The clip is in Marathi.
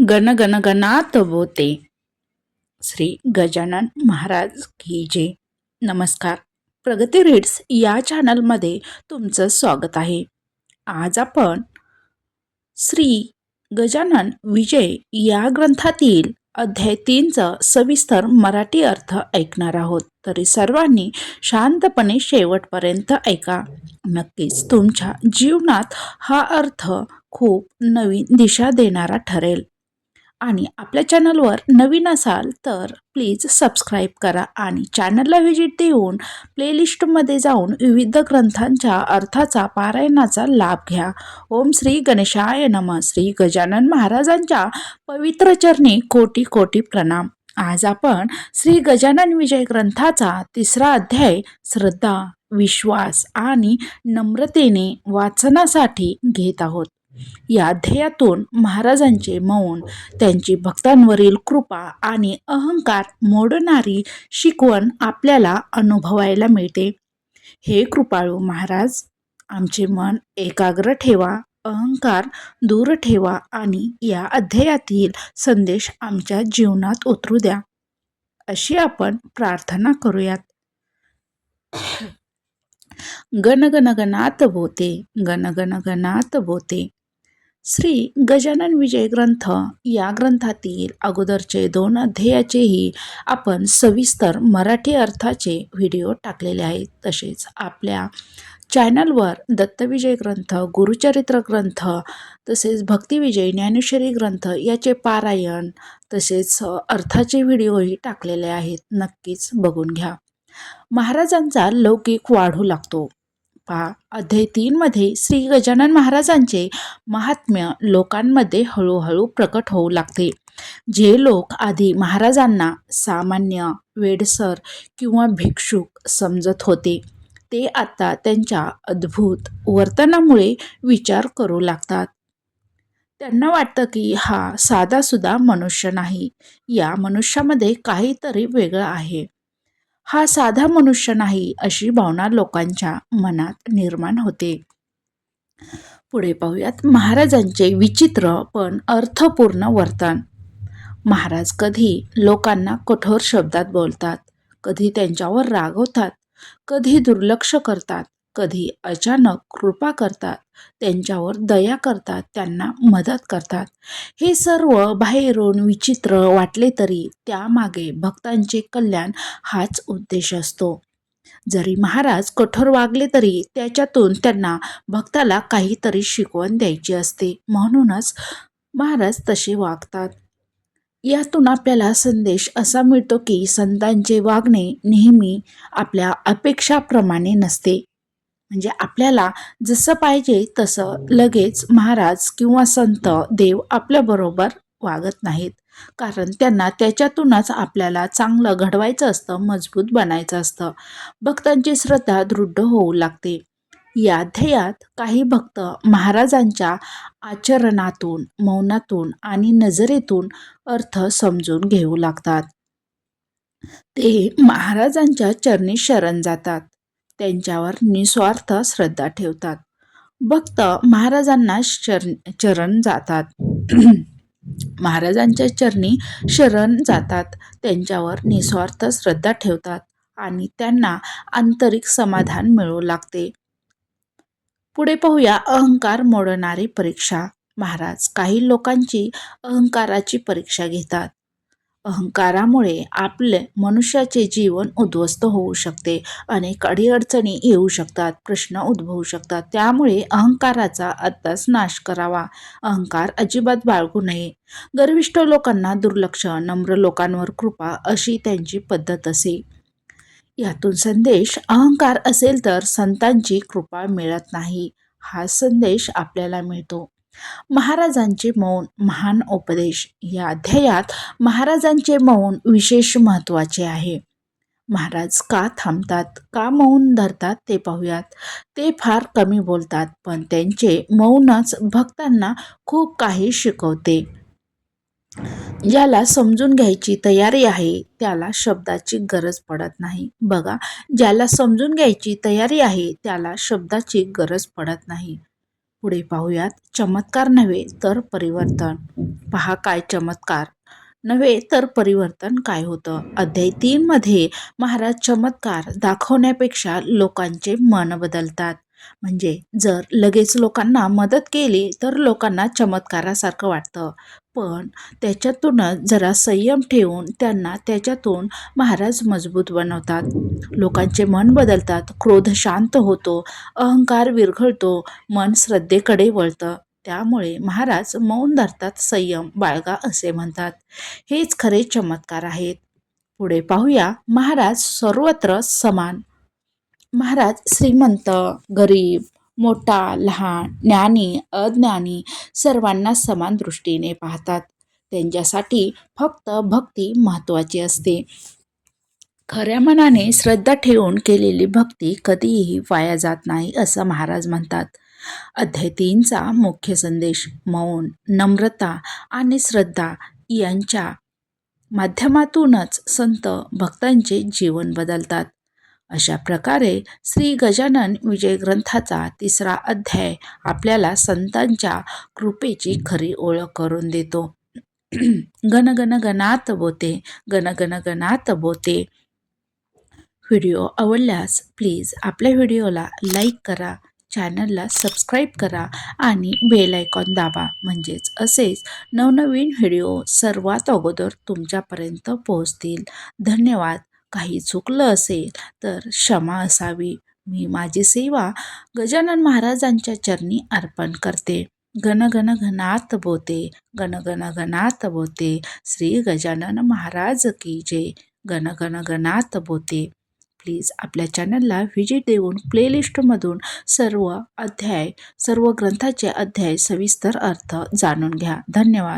गणगणगणात बोते श्री गजानन महाराज की जे नमस्कार. प्रगती रीड्स या चॅनलमध्ये तुमचं स्वागत आहे. आज आपण श्री गजानन विजय या ग्रंथातील अध्याय तीनचा सविस्तर मराठी अर्थ ऐकणार आहोत. तरी सर्वांनी शांतपणे शेवटपर्यंत ऐका. नक्कीच तुमच्या जीवनात हा अर्थ खूप नवीन दिशा देणारा ठरेल. आणि आपल्या चॅनलवर नवीन असाल तर प्लीज सबस्क्राईब करा आणि चॅनलला व्हिजिट देऊन प्लेलिस्टमध्ये जाऊन विविध ग्रंथांच्या अर्थाचा पारायणाचा लाभ घ्या. ओम श्री गणेशाय नम. श्री गजानन महाराजांच्या पवित्र चरणी कोटी कोटी प्रणाम. आज आपण श्री गजानन विजय ग्रंथाचा तिसरा अध्याय श्रद्धा विश्वास आणि नम्रतेने वाचनासाठी घेत आहोत. या अध्यायातून महाराजांचे मौन त्यांची भक्तांवरील कृपा आणि अहंकार मोडणारी शिकवण आपल्याला अनुभवायला मिळते. हे कृपाळू महाराज आमचे मन एकाग्र ठेवा अहंकार दूर ठेवा आणि या अध्यायातील संदेश आमच्या जीवनात उतरू द्या. अशी आपण प्रार्थना करूयात. गणगणगनात बोते गण बोते. श्री गजानन विजय ग्रंथ या ग्रंथातील अगोदरचे दोन अध्यायाचेही आपण सविस्तर मराठी अर्थाचे व्हिडिओ टाकलेले आहेत. तसेच आपल्या चॅनलवर दत्तविजय ग्रंथ गुरुचरित्र ग्रंथ तसेच भक्तिविजय ज्ञानेश्वरी ग्रंथ याचे पारायण तसेच अर्थाचे व्हिडिओही टाकलेले आहेत. नक्कीच बघून घ्या. महाराजांचा लौकिक वाढू लागतो. पहा अध्याय तीनमध्ये श्री गजानन महाराजांचे महात्म्य लोकांमध्ये हळूहळू प्रकट होऊ लागते. जे लोक आधी महाराजांना सामान्य वेडसर किंवा भिक्षुक समजत होते ते आता त्यांच्या अद्भुत वर्तनामुळे विचार करू लागतात. त्यांना वाटतं की हा साधासुद्धा मनुष्य नाही. या मनुष्यामध्ये काहीतरी वेगळं आहे. हा साधा मनुष्य नाही अशी भावना लोकांच्या मनात निर्माण होते. पुढे पाहूयात महाराजांचे विचित्र पण अर्थपूर्ण वर्तन. महाराज कधी लोकांना कठोर शब्दात बोलतात कधी त्यांच्यावर रागवतात कधी दुर्लक्ष करतात कधी अचानक कृपा करतात त्यांच्यावर दया करतात त्यांना मदत करतात. हे सर्व बाहेरून विचित्र वाटले तरी त्यामागे भक्तांचे कल्याण हाच उद्देश असतो. जरी महाराज कठोर वागले तरी त्याच्यातून त्यांना भक्ताला काहीतरी शिकवण द्यायची असते म्हणूनच महाराज तसे वागतात. यातून आपल्याला संदेश असा मिळतो की संतांचे वागणे नेहमी आपल्या अपेक्षाप्रमाणे नसते. म्हणजे आपल्याला जसं पाहिजे तसं लगेच महाराज किंवा संत देव आपल्याबरोबर वागत नाहीत. कारण त्यांना त्याच्यातूनच आपल्याला चांगलं घडवायचं असतं मजबूत बनायचं असतं. भक्तांची श्रद्धा दृढ होऊ लागते. या ध्येयात काही भक्त महाराजांच्या आचरणातून मौनातून आणि नजरेतून अर्थ समजून घेऊ लागतात. ते महाराजांच्या चरणी शरण जातात. त्यांच्यावर निस्वार्थ श्रद्धा ठेवतात. भक्त महाराजांना शरण चरण जातात. महाराजांच्या चरणी शरण जातात. त्यांच्यावर निस्वार्थ श्रद्धा ठेवतात आणि त्यांना आंतरिक समाधान मिळू लागते. पुढे पाहूया अहंकार मोडणारी परीक्षा. महाराज काही लोकांची अहंकाराची परीक्षा घेतात. अहंकारामुळे आपले मनुष्याचे जीवन उद्ध्वस्त होऊ शकते. अनेक अडीअडचणी येऊ शकतात प्रश्न उद्भवू शकतात. त्यामुळे अहंकाराचा आत्ताच नाश करावा. अहंकार अजिबात बाळगू नये. गर्विष्ठ लोकांना दुर्लक्ष नम्र लोकांवर कृपा अशी त्यांची पद्धत असे. यातून संदेश अहंकार असेल तर संतांची कृपा मिळत नाही. हा संदेश आपल्याला मिळतो. महाराजांचे मौन महान उपदेश. या अध्यायात महाराजांचे मौन विशेष महत्त्वाचे आहे. महाराज का थांबतात का मौन धरतात ते पाहूयात. ते फार कमी बोलतात पण त्यांचे मौनच भक्तांना खूप काही शिकवते. ज्याला समजून घ्यायची तयारी आहे त्याला शब्दाची गरज पडत नाही. बघा ज्याला समजून घ्यायची तयारी आहे त्याला शब्दाची गरज पडत नाही. पुढे पाहूयात. चमत्कार नव्हे तर परिवर्तन. पहा काय चमत्कार. नव्हे तर परिवर्तन काय होतं? अध्याय तीन मध्ये महाराज चमत्कार दाखवण्यापेक्षा लोकांचे मन बदलतात. म्हणजे जर लगेच लोकांना मदत केली तर लोकांना चमत्कारासारखं वाटतं. पण त्याच्यातूनच जरा संयम ठेवून त्यांना त्याच्यातून महाराज मजबूत बनवतात. लोकांचे मन बदलतात क्रोध शांत होतो अहंकार विरघळतो मन श्रद्धेकडे वळतं. त्यामुळे महाराज मौन धरतात संयम बाळगा असे म्हणतात. हेच खरे चमत्कार आहेत. पुढे पाहूया महाराज सर्वत्र समान महाराज श्रीमंत गरीब मोठा लहान ज्ञानी अज्ञानी सर्वांना समान दृष्टीने पाहतात. त्यांच्यासाठी फक्त भक्ती महत्त्वाची असते. खऱ्या मनाने श्रद्धा ठेवून केलेली भक्ती कधीही वाया जात नाही असं महाराज म्हणतात. अध्याय तीनचा मुख्य संदेश मौन नम्रता आणि श्रद्धा यांच्या माध्यमातूनच संत भक्तांचे जीवन बदलतात. अशा प्रकारे श्री गजानन विजय ग्रंथाचा तिसरा अध्याय आपल्याला संतांच्या कृपेची खरी ओळख करून देतो. गण गणात बोते गण गणात बोते. व्हिडिओ आवडल्यास प्लीज आपल्या व्हिडिओला लाईक करा चॅनलला सबस्क्राईब करा आणि बेल आयकॉन दाबा. म्हणजेच असेच नवनवीन व्हिडिओ सर्वात अगोदर तुमच्यापर्यंत पोहोचतील. धन्यवाद. काही चुकलं असेल तर क्षमा असावी. मी माझी सेवा गजानन महाराजांच्या चरणी अर्पण करते. गण गण घनात बोते गण गण बोते. श्री गजानन महाराज की जय. गण गण गणात बोते. प्लीज आपल्या चॅनलला व्हिजिट देऊन प्लेलिस्टमधून सर्व अध्याय सर्व ग्रंथाचे अध्याय सविस्तर अर्थ जाणून घ्या. धन्यवाद.